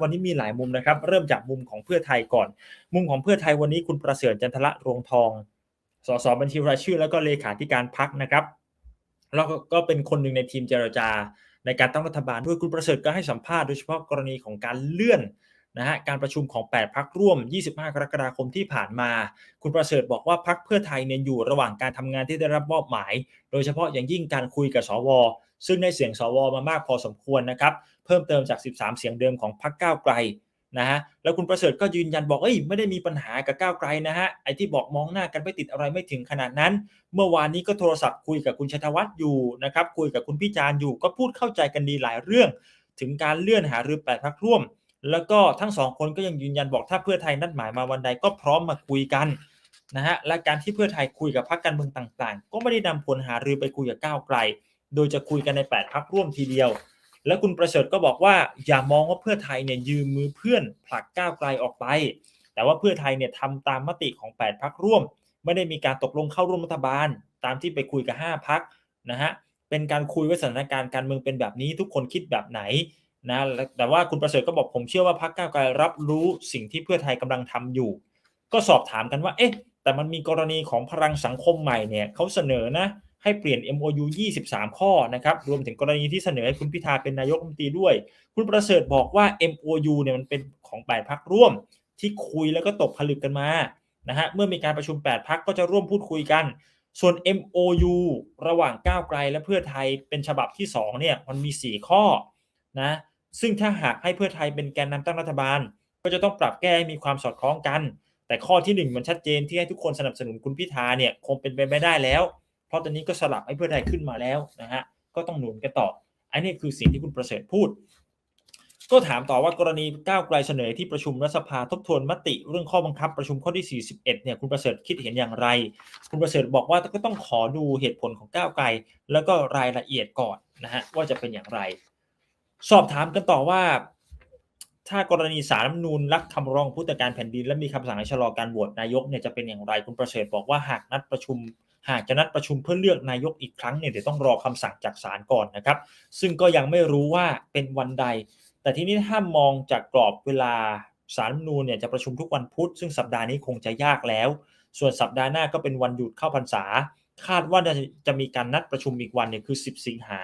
วันนี้มีหลายมุมนะครับ เริ่มจากมุมของเพื่อไทยก่อน มุมของเพื่อไทยวันนี้คุณประเสริฐจันทละรวงทอง สสบัญชีรายชื่อ แล้วก็เลขาธิการพักนะครับ แล้วก็เป็นคนหนึ่งในทีมเจรจา ในการตั้งรัฐบาลด้วยคุณประเสริฐก็ให้สัมภาษณ์โดยเฉพาะกรณีของการเลื่อนนะฮะการประชุมของ 8 พักร่วม 25 กรกฎาคมที่ผ่านมา คุณประเสริฐบอกว่าพักเพื่อไทยเนี่ยอยู่ระหว่างการทำงานที่ได้รับมอบหมาย โดยเฉพาะอย่างยิ่งการคุยกับสว ซึ่งได้เสียงสวมามากพอสมควรนะครับ เพิ่มเติมจาก 13 เสียงเดิมของพักก้าวไกลนะฮะแล้วคุณประเสริฐก็ยืนยันบอกเอ้ยไม่ได้มีปัญหากับก้าวไกลนะฮะไอ้ที่บอกมองหน้ากันไม่ติดอะไรไม่ถึงขนาดนั้น เมื่อวานนี้ก็โทรศัพท์คุยกับคุณชัยธวัฒน์อยู่นะครับคุยกับคุณพิจารณ์อยู่ก็พูดเข้าใจกันดีหลายเรื่อง ถึงการเลื่อนหารือแปดพักร่วม แล้วก็ทั้งสองคนก็ยังยืนยันบอกถ้าเพื่อไทยนัดหมายมาวันใดก็พร้อมมาคุยกันนะฮะและการที่เพื่อไทยคุยกับพรรคการเมืองต่าง ๆ ก็ไม่ได้นำผลหารือไปคุยกับก้าวไกล โดยจะคุยกันในแปดพักร่วมทีเดียว แล้วคุณประเสริฐก็บอกว่าอย่ามองว่าเพื่อไทยเนี่ยยืมมือเพื่อนผลักก้าวไกลออกไป แต่ว่าเพื่อไทยเนี่ยทำตามมติของ 8พักร่วม ไม่ได้มีการตกลงเข้าร่วมรัฐบาล ตามที่ไปคุยกับ 5พักนะฮะเป็นการคุยว่าสถานการณ์การเมืองเป็นแบบนี้ทุกคนคิดแบบไหนนะแต่ว่าคุณประเสริฐก็บอกผมเชื่อว่าพักก้าวไกลรับรู้สิ่งที่เพื่อไทยกำลังทำอยู่ ก็สอบถามกันว่า เอ๊ะ แต่มันมีกรณีของพลังสังคมใหม่เนี่ยเขาเสนอนะ ให้เปลี่ยน MOU 23 ข้อนะครับรวมถึงกรณีที่เสนอให้คุณพิธาเป็นนายกรัฐมนตรีด้วย คุณประเสริฐบอกว่า MOU เนี่ยมันเป็นของ8พักร่วม ที่คุยแล้วก็ตกผลึกกันมานะฮะเมื่อมีการประชุม 8พักก็จะร่วมพูดคุยกัน ส่วน MOU ระหว่างก้าวไกลและเพื่อไทยเป็นฉบับที่2เนี่ยมันมี 4 ข้อนะซึ่งถ้าหากให้เพื่อไทยเป็นแกนนำตั้งรัฐบาล ก็จะต้องปรับแก้ให้มีความสอดคล้องกัน แต่ข้อที่ 1 มันชัดเจนที่ให้ทุกคนสนับสนุนคุณพิธาเนี่ยคงเป็นไปไม่ได้แล้ว เพราะตอนนี้ก็สลับให้เพื่อไทยขึ้นมาแล้วนะฮะก็ต้องหนุนกันต่อ อันนี้คือสิ่งที่คุณประเสริฐพูด ก็ถามต่อว่ากรณีก้าวไกลเสนอที่ประชุมรัฐสภาทบทวนมติเรื่องข้อบังคับประชุมข้อที่ 41 เนี่ยคุณประเสริฐคิดเห็นอย่างไร คุณประเสริฐบอกว่าก็ต้องขอดูเหตุผลของก้าวไกล แล้วก็รายละเอียดก่อนนะฮะว่าจะเป็นอย่างไร สอบถามกันต่อว่าถ้ากรณีสารรัฐนูญรับคำร้องผู้ตรวจการแผ่นดิน และมีคำสั่งให้ชะลอการโหวตนายกเนี่ยจะเป็นอย่างไร คุณประเสริฐบอกว่าหากนัดประชุม หากจะนัดประชุมเพื่อเลือกนายกอีกครั้งเนี่ยเดี๋ยวต้องรอคำสั่งจากศาลก่อนนะครับ ซึ่งก็ยังไม่รู้ว่าเป็นวันใด แต่ทีนี้ถ้ามองจากกรอบเวลาสารนูญเนี่ยจะประชุมทุกวันพุธ ซึ่งสัปดาห์นี้คงจะยากแล้ว ส่วนสัปดาห์หน้าก็เป็นวันหยุดเข้าพรรษา คาดว่าจะจะมีการนัดประชุมอีกวันเนี่ยคือ 10 สิงหา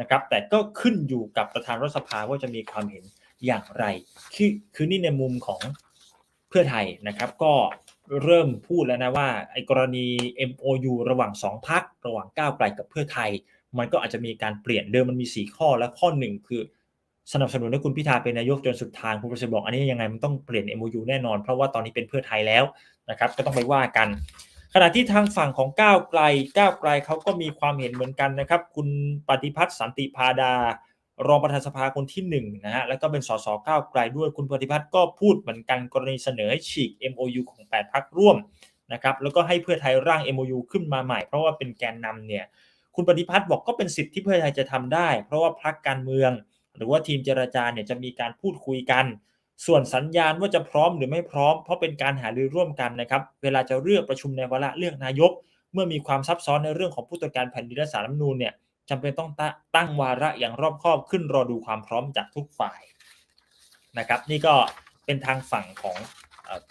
นะครับ แต่ก็ขึ้นอยู่กับประธานรัฐสภาว่าจะมีความเห็นอย่างไร คือคือนี่ในมุมของเพื่อไทยนะครับ ก็ เริ่มพูดแล้วนะว่าไอ้กรณี MOU ระหว่าง2พักระหว่างก้าวไกลกับเพื่อไทย มันก็อาจจะมีการเปลี่ยนเดิมมันมี 4 ข้อและข้อหนึ่งคือ สนับสนุนให้คุณพิธาเป็นนายกจนสุดทางคุณประสิทธิ์บอกอันนี้ยังไงมันต้องเปลี่ยน MOU แน่นอน เพราะว่าตอนนี้เป็นเพื่อไทยแล้วนะครับก็ต้องไปว่ากัน ขณะที่ทางฝั่งของก้าวไกลก้าวไกลเขาก็มีความเห็นเหมือนกันนะครับ คุณปฏิพัฒน์สันติพาดา รองประธานสภาคนที่1นนะฮะแล้วก็เป็นสสก้าวไกลด้วยคุณปฏิพัฒน์ก็พูดเหมือนกันกรณีเสนอให้ฉีก MOU ของ 8พักร่วมนะครับแล้วก็ให้เพื่อไทยร่าง MOU ขึ้นมาใหม่ เพราะว่าเป็นแกนนำเนี่ยคุณปฏิพัฒน์บอกก็เป็นสิทธิ์ที่เพื่อไทยจะทำได้ เพราะว่าพรรคการเมือง หรือว่าทีมเจรจาเนี่ยจะมีการพูดคุยกัน ส่วนสัญญาณว่าจะพร้อมหรือไม่พร้อม เพราะเป็นการหารือร่วมกันนะครับเวลาจะเลือกประชุมในวาระเลือกนายก เมื่อมีความซับซ้อนในเรื่องของผู้ตรวจการแผ่นดินและสารรัฐมนูญเนี่ย จำเป็นต้องตั้งวาระอย่างรอบคอบขึ้นรอดูความพร้อมจากทุกฝ่ายนะครับ นี่ก็เป็นทางฝั่งของ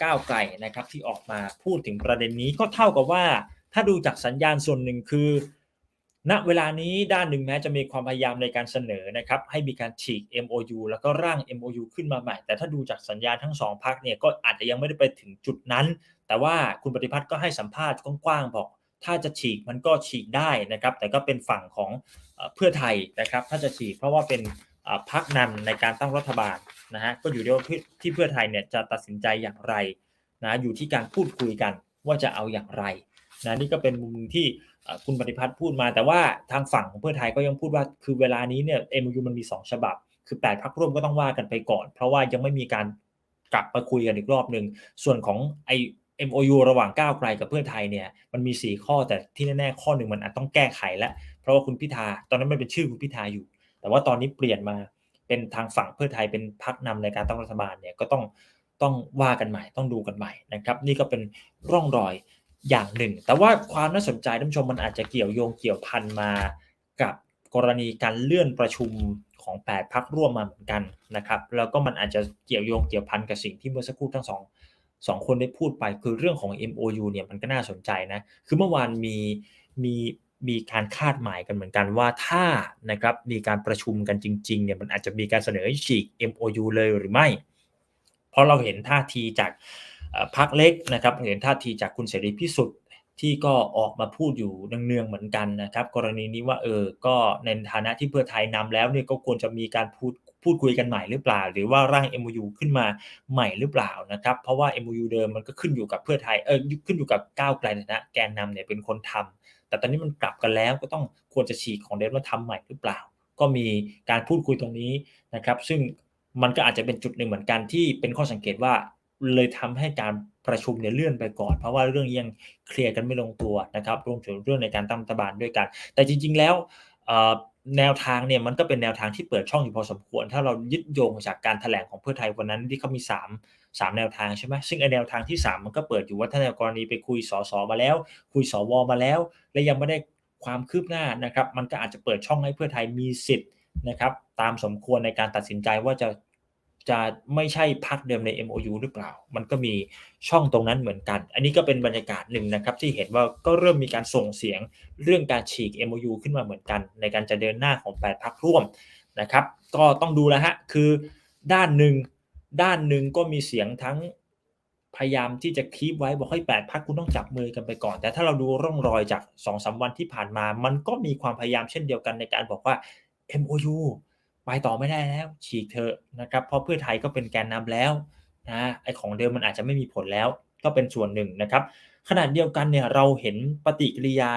ก้าวไกลนะครับที่ออกมาพูดถึงประเด็นนี้ก็เท่ากับว่า ถ้าดูจากสัญญาณส่วนหนึ่งคือ ณเวลานี้ด้านหนึ่งแม้จะมีความพยายามในการเสนอนะครับให้มีการฉีก MOU แล้วก็ร่าง MOU ขึ้นมาใหม่ แต่ถ้าดูจากสัญญาณทั้งสองพักเนี่ยก็อาจจะยังไม่ได้ไปถึงจุดนั้น แต่ว่าคุณปฏิพัฒน์ก็ให้สัมภาษณ์กว้างๆบอก ถ้าจะฉีกมันก็ฉีกได้นะครับ แต่ก็เป็นฝั่งของเพื่อไทยนะครับ ถ้าจะฉีกเพราะว่าเป็นพักนำในการตั้งรัฐบาลนะฮะก็อยู่ที่ว่าที่เพื่อไทยเนี่ยจะตัดสินใจอย่างไรนะอยู่ที่การพูดคุยกันว่าจะเอาอย่างไรนะนี่ก็เป็นมุมที่คุณปฏิพัฒน์พูดมา แต่ว่าทางฝั่งของเพื่อไทยก็ยังพูดว่าคือเวลานี้เนี่ยเอ็มยูมันมี 2 ฉบับ คือ 8 พักร่วมก็ต้องว่ากันไปก่อน เพราะว่ายังไม่มีการกลับมาคุยกันอีกรอบหนึ่งส่วนของไอ MOU ระหว่างก้าวไกลกับเพื่อไทยเนี่ยมันมี 4 ข้อแต่ที่แน่ๆข้อหนึ่งมันอาจต้องแก้ไขแล้วเพราะว่าคุณพิธาตอนนั้นมันเป็นชื่อคุณพิธาอยู่ แต่ว่าตอนนี้เปลี่ยนมาเป็นทางฝั่งเพื่อไทยเป็นพักนำในการตั้งรัฐบาลเนี่ยก็ต้องต้องว่ากันใหม่ต้องดูกันใหม่นะครับ นี่ก็เป็นร่องรอยอย่างหนึ่ง แต่ว่าความน่าสนใจท่านผู้ชมมันอาจจะเกี่ยวโยงเกี่ยวพันมากับกรณีการเลื่อนประชุมของของ8พักร่วมมาเหมือนกันนะครับ แล้วก็มันอาจจะเกี่ยวโยงเกี่ยวพันกับสิ่งที่เมื่อสักครู่ทั้งสอง สองคนได้พูดไปคือเรื่องของ MOU เนี่ยมันก็น่าสนใจนะ คือเมื่อวานมีมีมีการคาดหมายกันเหมือนกันว่าถ้านะครับมีการประชุมกันจริงๆเนี่ยมันอาจจะมีการเสนอฉีก MOU เลยหรือไม่ เพราะเราเห็นท่าทีจากพักเล็กนะครับเห็นท่าทีจากคุณเสรีพิสุทธิ์ที่ก็ออกมาพูดอยู่เนืองๆเหมือนกันนะครับ กรณีนี้ว่าเออก็ในฐานะที่เพื่อไทยนำแล้วเนี่ยก็ควรจะมีการพูด พูดคุยกันใหม่หรือเปล่า หรือว่าร่าง MOU ขึ้นมาใหม่หรือเปล่านะครับ เพราะว่า MOU เดิมมันก็ขึ้นอยู่กับเพื่อไทยเออขึ้นอยู่กับก้าวไกลนะ แกนนำเนี่ยเป็นคนทำแต่ตอนนี้มันกลับกันแล้วก็ต้องควรจะฉีกของเดิมมาทำใหม่หรือเปล่า ก็มีการพูดคุยตรงนี้นะครับ ซึ่งมันก็อาจจะเป็นจุดหนึ่งเหมือนกันที่เป็นข้อสังเกตว่าเลยทำให้การประชุมเนี่ยเลื่อนไปก่อน เพราะว่าเรื่องยังเคลียร์กันไม่ลงตัวนะครับรวมถึงเรื่องในการตั้งรัฐบาลด้วยกัน แต่จริง ๆ แล้ว แนวทางเนี่ยมันก็เป็นแนวทางที่เปิดช่องอยู่พอสมควร ถ้าเรายึดโยงจากการถแถลงของเพื่อไทยวันนั้นที่เขามี3 3แนวทางใช่ไหมซึ่งไอแนวทางที่ 3 มันก็เปิดอยู่ว่าถ้าในกรณีไปคุยสสมาแล้ว คุยสวมาแล้ว และยังไม่ได้ความคืบหน้านะครับ มันก็อาจจะเปิดช่องให้เพื่อไทยมีสิทธิ์นะครับ ตามสมควรในการตัดสินใจว่าจะ จะไม่ใช่พักเดิมใน MOU หรือเปล่า มันก็มีช่องตรงนั้นเหมือนกัน อันนี้ก็เป็นบรรยากาศหนึ่งนะครับ ที่เห็นว่าก็เริ่มมีการส่งเสียงเรื่องการฉีก MOU ขึ้นมาเหมือนกัน ในการจะเดินหน้าของแปดพักร่วมนะครับ ก็ต้องดูแล้วฮะ คือด้านหนึ่งด้านหนึ่งก็มีเสียงทั้งพยายามที่จะคีบไว้บอกให้แปดพักคุณต้องจับมือกันไปก่อน แต่ถ้าเราดูร่องรอยจากสองสาวันที่ผ่านมา มันก็มีความพยายามเช่นเดียวกันในการบอกว่า MOU ไปต่อไม่ได้แล้ว ฉีกเถอะนะครับเพราะเพื่อไทยก็เป็นแกนนำแล้วนะไอของเดิมมันอาจจะไม่มีผลแล้ว ก็เป็นส่วนหนึ่งนะครับขณะเดียวกันเนี่ยเราเห็นปฏิกิริยา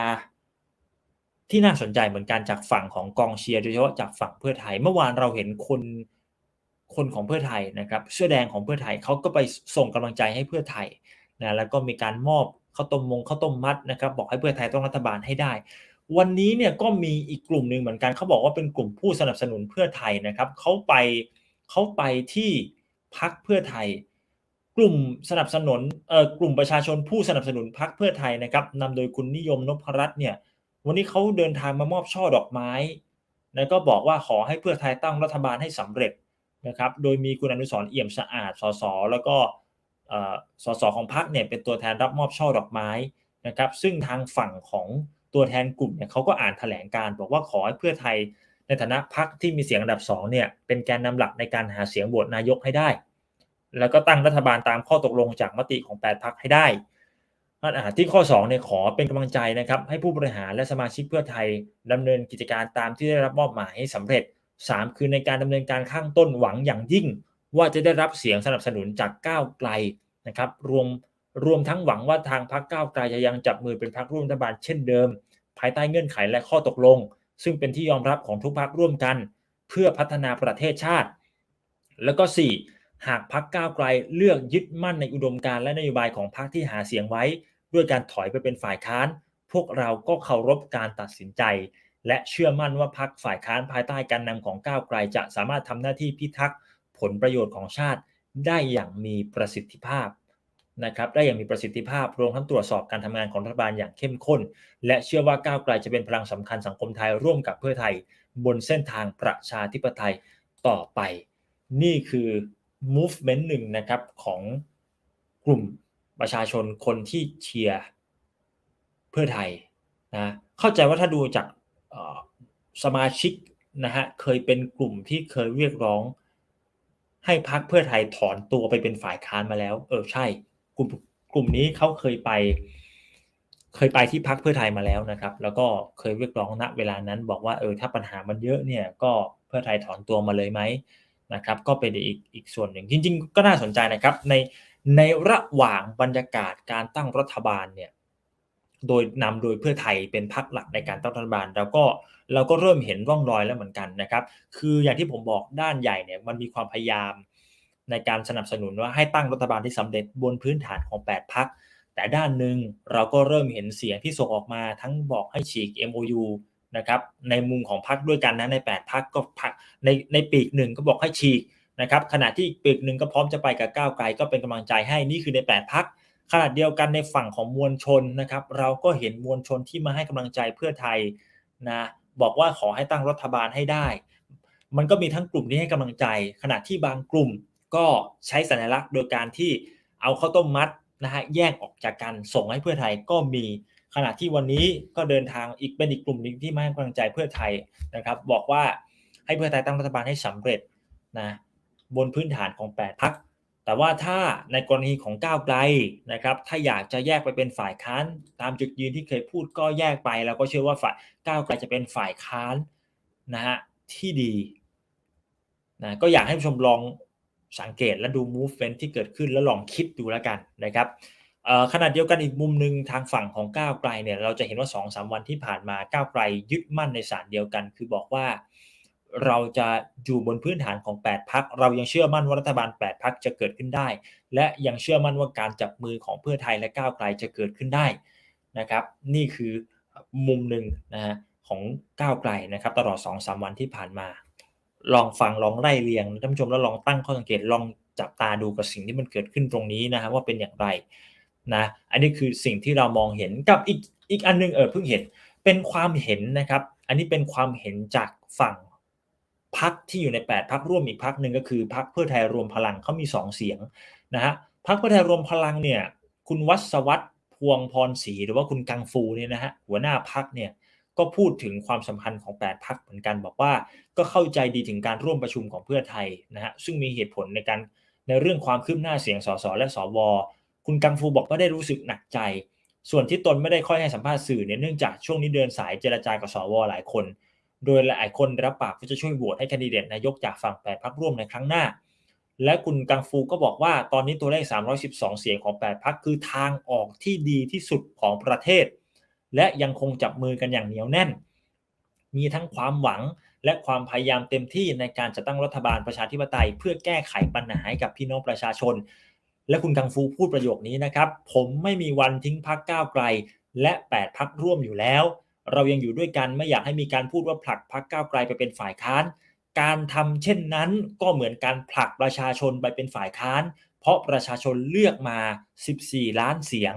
ที่น่าสนใจเหมือนกันจากฝั่งของกองเชียร์โดยเฉพาะจากฝั่งเพื่อไทย เมื่อวานเราเห็นคนคนของเพื่อไทยนะครับเสื้อแดงของเพื่อไทยเขาก็ไปส่งกำลังใจให้เพื่อไทยนะแล้วก็มีการมอบข้าวต้มมงข้าวต้มมัดนะครับ บอกให้เพื่อไทยต้องรัฐบาลให้ได้ วันนี้เนี่ยก็มีอีกกลุ่มหนึ่งเหมือนกันเขาบอกว่าเป็นกลุ่มผู้สนับสนุนเพื่อไทยนะครับเขาไปเขาไปที่พักเพื่อไทย กลุ่มสนับสนุนเอ่อกลุ่มประชาชนผู้สนับสนุนพักเพื่อไทยนะครับนำโดยคุณนิยมนพรัตน์เนี่ยวันนี้เขาเดินทางมามอบช่อดอกไม้แล้วก็บอกว่าขอให้เพื่อไทยตั้งรัฐบาลให้สำเร็จนะครับ โดยมีคุณอนุสรเอี่ยมสะอาดสสแล้วก็สสของพรรคเนี่ยเป็นตัวแทนรับมอบช่อดอกไม้นะครับ ซึ่งทางฝั่งของ ตัวแทนกลุ่มเนี่ยเขาก็อ่านแถลงการบอกว่าขอให้เพื่อไทยในฐานะพรรคที่มีเสียงอันดับ2เนี่ยเป็นแกนนำหลักในการหาเสียงโหวตนายกให้ได้ แล้วก็ตั้งรัฐบาลตามข้อตกลงจากมติของ 8พรรคให้ได้ที่ข้อ2เนี่ยขอเป็นกำลังใจนะครับให้ผู้บริหารและสมาชิกเพื่อไทยดำเนินกิจการตามที่ได้รับมอบหมายให้สำเร็จ 3 คือในการดำเนินการข้างต้นหวังอย่างยิ่ง ว่าจะได้รับเสียงสนับสนุนจากก้าวไกลนะครับรวม รวมทั้งหวังว่าทางพรรคก้าวไกลจะยังจับมือเป็นพรรคร่วมรัฐบาลเช่นเดิม ภายใต้เงื่อนไขและข้อตกลง ซึ่งเป็นที่ยอมรับของทุกพักร่วมกัน เพื่อพัฒนาประเทศชาติ แล้วก็ 4. หากพักก้าวไกลเลือกยึดมั่นในอุดมการและนโยบายของพรรคที่หาเสียงไว้ ด้วยการถอยไปเป็นฝ่ายค้าน พวกเราก็เคารพการตัดสินใจ และเชื่อมั่นว่าพักฝ่ายค้านภายใต้การนำของก้าวไกลจะสามารถทำหน้าที่พิทักษ์ผลประโยชน์ของชาติได้อย่างมีประสิทธิภาพ นะครับได้อย่างมีประสิทธิภาพรวมทั้งตรวจสอบการทำงานของรัฐบาลอย่างเข้มข้น และเชื่อว่าก้าวไกลจะเป็นพลังสำคัญสังคมไทยร่วมกับเพื่อไทย บนเส้นทางประชาธิปไตยต่อไป นี่คือ movement หนึ่งนะครับของกลุ่มประชาชนคนที่เชียร์เพื่อไทยนะเข้าใจว่าถ้าดูจากสมาชิกนะฮะเคยเป็นกลุ่มที่เคยเรียกร้อง ให้พักเพื่อไทยถอนตัวไปเป็นฝ่ายค้านมาแล้ว เออใช่ กลุ่มกลุ่มนี้เขาเคยไป เคยไปที่พักเพื่อไทยมาแล้วนะครับ แล้วก็เคยเรียกร้องณเวลานั้น บอกว่าเออถ้าปัญหามันเยอะเนี่ย ก็เพื่อไทยถอนตัวมาเลยไหมนะครับ ก็เป็นอีกอีกส่วนหนึ่งจริง ๆ ก็น่าสนใจนะครับ ในในระหว่างบรรยากาศการตั้งรัฐบาลเนี่ยโดยนำโดยเพื่อไทยเป็นพักหลักในการตั้งรัฐบาลเราก็เราก็เริ่มเห็นร่องรอยแล้วเหมือนกันนะครับ คืออย่างที่ผมบอกด้านใหญ่เนี่ยมันมีความพยายาม ในการสนับสนุนว่าให้ตั้งรัฐบาลที่สำเร็จบนพื้นฐานของ 8พัก แต่ด้านหนึ่งเราก็เริ่มเห็นเสียงที่ส่งออกมาทั้งบอกให้ฉีก MOU นะครับในมุมของพักด้วยกันนะใน 8พักก็พักในในปีกหนึ่งก็บอกให้ฉีกนะครับขณะที่ปีกหนึ่งก็พร้อมจะไปกับก้าวไกลก็เป็นกำลังใจให้นี่คือใน 8พักขณะเดียวกันในฝั่งของมวลชนนะครับเราก็เห็นมวลชนที่มาให้กำลังใจเพื่อไทยนะบอกว่าขอให้ตั้งรัฐบาลให้ได้ มันก็มีทั้งกลุ่มที่ให้กำลังใจ ขณะที่บางกลุ่ม ก็ใช้สัญลักษณ์โดยการที่เอาข้าวต้มมัดนะฮะแยกออกจากกันส่งให้เพื่อไทยก็มีขณะที่วันนี้ก็เดินทางอีกเป็นอีกกลุ่มหนึ่งที่มาให้กำลังใจเพื่อไทยนะครับ บอกว่าให้เพื่อไทยตั้งรัฐบาลให้สำเร็จนะบนพื้นฐานของ 8พักแต่ว่าถ้าในกรณีของก้าวไกลนะครับถ้าอยากจะแยกไปเป็นฝ่ายค้านตามจุดยืนที่เคยพูดก็แยกไป แล้วก็เชื่อว่าฝ่ายก้าวไกลจะเป็นฝ่ายค้านนะฮะที่ดีนะก็อยากให้ผู้ชมลอง สังเกตและดู movement ที่เกิดขึ้นแล้วลองคิดดูแล้วกันนะครับขณะเดียวกันอีกมุมหนึ่งทางฝั่งของก้าวไกลเนี่ยเราจะเห็นว่า2อสวันที่ผ่านมาก้าวไกลยึดมั่นในสารเดียวกัน คือบอกว่าเราจะอยู่บนพื้นฐานของ 8พักเรายังเชื่อมั่นว่ารัฐบาล 8พักจะเกิดขึ้นได้ และยังเชื่อมั่นว่าการจับมือของเพื่อไทยและก้าวไกลจะเกิดขึ้นได้นะครับนี่คือมุมหนึ่งนะฮะของก้าวไกลนะครับตลอด2อสวันที่ผ่านมา ลองฟังลองไล่เรียงท่านผู้ชมแล้วลองตั้งข้อสังเกตลองจับตาดูกับสิ่งที่มันเกิดขึ้นตรงนี้นะฮะว่าเป็นอย่างไรนะอันนี้คือสิ่งที่เรามองเห็นกับอีกอีกอันนึงเออเพิ่งเห็นเป็นความเห็นนะครับ อันนี้เป็นความเห็นจากฝั่งพักที่อยู่ใน 8 พักร่วมอีกพักหนึ่งก็คือพักเพื่อไทยรวมพลังเขามี 2 เสียงนะฮะพักเพื่อไทยรวมพลังเนี่ยคุณวัศวัตรพวงพรศรีหรือว่าคุณกังฟูเนี่ยนะฮะหัวหน้าพักเนี่ย ก็พูดถึงความสัมพันธ์ของ 8 พักเหมือนกันบอกว่าก็เข้าใจดีถึงการร่วมประชุมของเพื่อไทยนะฮะซึ่งมีเหตุผลในการในเรื่องความคืบหน้าเสียงสสและสวคุณกังฟูบอกว่าได้รู้สึกหนักใจ ส่วนที่ตนไม่ได้ค่อยให้สัมภาษณ์สื่อเนี่ยเนื่องจากช่วงนี้เดินสายเจรจากับสวหลายคน โดยหลายคนรับปากว่าจะช่วยโหวตให้คนดิเดตนายกจากฝั่งแปดพักร่วมในครั้งหน้า และคุณกังฟูก็บอกว่าตอนนี้ตัวเลข 312 เสียงของ 8พักคือทางออกที่ดีที่สุดของประเทศ และยังคงจับมือกันอย่างเหนียวแน่น มีทั้งความหวังและความพยายามเต็มที่ในการจัดตั้งรัฐบาลประชาธิปไตย เพื่อแก้ไขปัญหาให้กับพี่น้องประชาชน และคุณกังฟูพูดประโยคนี้นะครับ ผมไม่มีวันทิ้งพักก้าวไกล และ 8 พักร่วมอยู่แล้ว เรายังอยู่ด้วยกันไม่อยากให้มีการพูดว่าผลักพักก้าวไกลไปเป็นฝ่ายค้าน การทำเช่นนั้นก็เหมือนการผลักประชาชนไปเป็นฝ่ายค้าน เพราะประชาชนเลือกมา 14 ล้านเสียง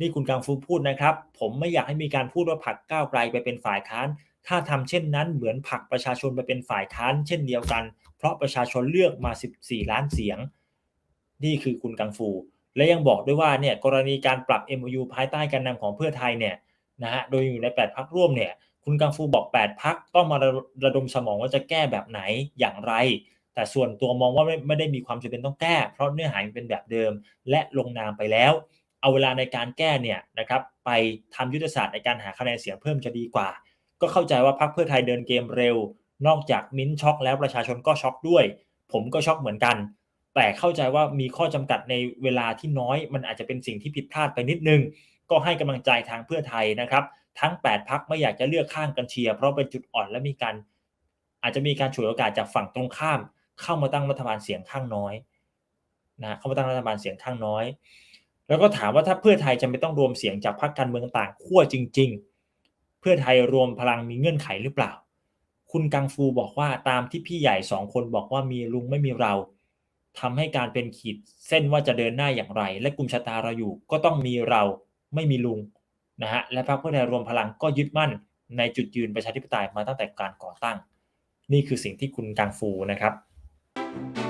นี่คุณกังฟูพูดนะครับ ผมไม่อยากให้มีการพูดว่าผักก้าวไกลไปเป็นฝ่ายค้าน ถ้าทำเช่นนั้นเหมือนผักประชาชนไปเป็นฝ่ายค้านเช่นเดียวกัน เพราะประชาชนเลือกมา 14 ล้านเสียง นี่คือคุณกังฟู และยังบอกด้วยว่าเนี่ยกรณีการปรับ MOU ภายใต้การนำของเพื่อไทยเนี่ยนะฮะโดยอยู่ใน 8พักร่วมเนี่ยคุณกังฟูบอก 8พักต้องมาระดมสมองว่าจะแก้แบบไหนอย่างไร แต่ส่วนตัวมองว่าไม่ไม่ได้มีความจำเป็นต้องแก้ เพราะเนื้อหาเป็นแบบเดิม และลงนามไปแล้ว เอาเวลาในการแก้เนี่ยนะครับไปทำยุทธศาสตร์ในการหาคะแนนเสียงเพิ่มจะดีกว่า ก็เข้าใจว่าพักเพื่อไทยเดินเกมเร็ว นอกจากมิ้นช็อกแล้วประชาชนก็ช็อกด้วย ผมก็ช็อกเหมือนกัน แต่เข้าใจว่ามีข้อจำกัดในเวลาที่น้อย มันอาจจะเป็นสิ่งที่ผิดพลาดไปนิดนึง ก็ให้กำลังใจทางเพื่อไทยนะครับ ทั้ง 8พักไม่อยากจะเลือกข้างกันเชียร์เพราะเป็นจุดอ่อนและมีการอาจจะมีการฉวยโอกาสจากฝั่งตรงข้าม เข้ามาตั้งรัฐบาลเสียงข้างน้อยนะเข้ามาตั้งรัฐบาลเสียงข้างน้อย แล้วก็ถามว่าถ้าเพื่อไทยจะไม่ต้องรวมเสียงจากพรรคการเมืองต่างขั้วจริง ๆ เพื่อไทยรวมพลังมีเงื่อนไขหรือเปล่า คุณกังฟูบอกว่าตามที่พี่ใหญ่สองคนบอกว่ามีลุงไม่มีเราทำให้การเป็นขีดเส้นว่าจะเดินหน้าอย่างไร และกลุ่มชะตาเราอยู่ก็ต้องมีเราไม่มีลุงนะฮะและพรรคเพื่อไทยรวมพลังก็ยึดมั่นในจุดยืนประชาธิปไตยมาตั้งแต่การก่อตั้ง นี่คือสิ่งที่คุณกังฟูนะครับ